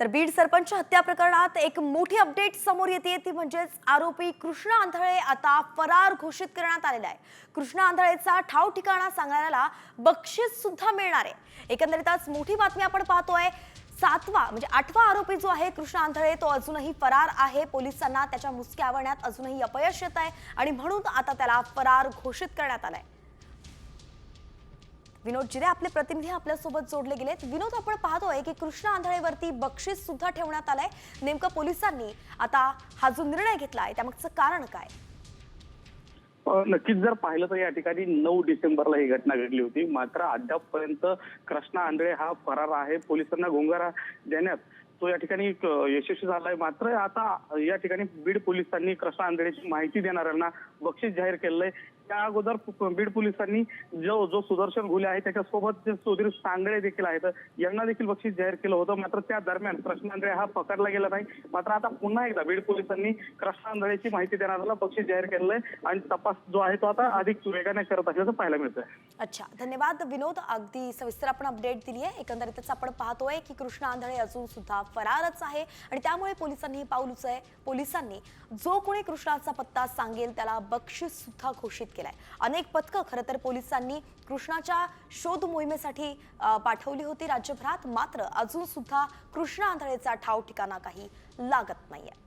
तर बीड सरपंच हत्या प्रकरणात एक मोठी अपडेट समोर येते. ती म्हणजेच आरोपी कृष्णा आंधळे आता फरार घोषित करण्यात आलेला आहे. कृष्णा आंधळेचा ठाव ठिकाणा सांगणाऱ्याला बक्षीस सुद्धा मिळणार आहे. एकंदरीतच मोठी बातमी आपण पाहतोय सातवा म्हणजे आठवा आरोपी जो आहे कृष्ण आंधळे तो अजूनही फरार आहे. पोलिसांना त्याच्या मुसक्या आवडण्यात अजूनही अपयश येत आहे आणि म्हणून आता त्याला फरार घोषित करण्यात आलाय. विनोद जिरे आपले प्रतिनिधी आपल्यासोबत जोडले गेलेत. विनोद आपण पाहतोय की कृष्णा आंधळेवरती बक्षीस सुद्धा ठेवण्यात आलंय. नेमकं पोलिसांनी आता हा जो निर्णय घेतलाय त्यामागचं कारण काय? नक्कीच जर पाहिलं तर या ठिकाणी नऊ डिसेंबरला ही घटना घडली होती. मात्र अद्यापपर्यंत कृष्णा आंधळे हा फरार आहे पोलिसांना घोंगारा देण्यात तो या ठिकाणी यशस्वी झालाय. मात्र आता या ठिकाणी बीड पोलिसांनी कृष्णा आंधळेची माहिती देणाऱ्यांना बक्षीस जाहीर केलंय. त्या अगोदर बीड पोलिसांनी जो जो सुदर्शन घुले आहे त्याच्यासोबत जे सुधीर सांगळे देखील आहेत यांना देखील बक्षीस जाहीर केलं होतं. मात्र त्या दरम्यान कृष्णा हा पकडला गेला नाही. मात्र आता पुन्हा एकदा बीड पोलिसांनी कृष्णा आंधळेची माहिती देणाऱ्याला बक्षीस जाहीर केलंय आणि तपास जो आहे तो आता अधिक वेगाने करत असल्याचं पाहायला मिळतंय. अच्छा. धन्यवाद. विनोद अगदी सविस्तर आपण अपडेट दिली आहे एकंदरीतच आपण पाहतोय की कृष्ण आंधळे अजून सुद्धा फरारच आहे. आणि त्यामुळे पोलिसांनी हे पाऊल उचलय पोलिसांनी जो कोणी कृष्णाचा पत्ता सांगेल त्याला बक्षीस सुद्धा घोषित केलं केलाय. अनेक पथकं खरं तर पोलिसांनी कृष्णाच्या शोध मोहिमेसाठी पाठवली होती राज्यभरात. मात्र अजून सुद्धा कृष्णा आंधळेचा ठाव ठिकाणा काही लागत नाहीये.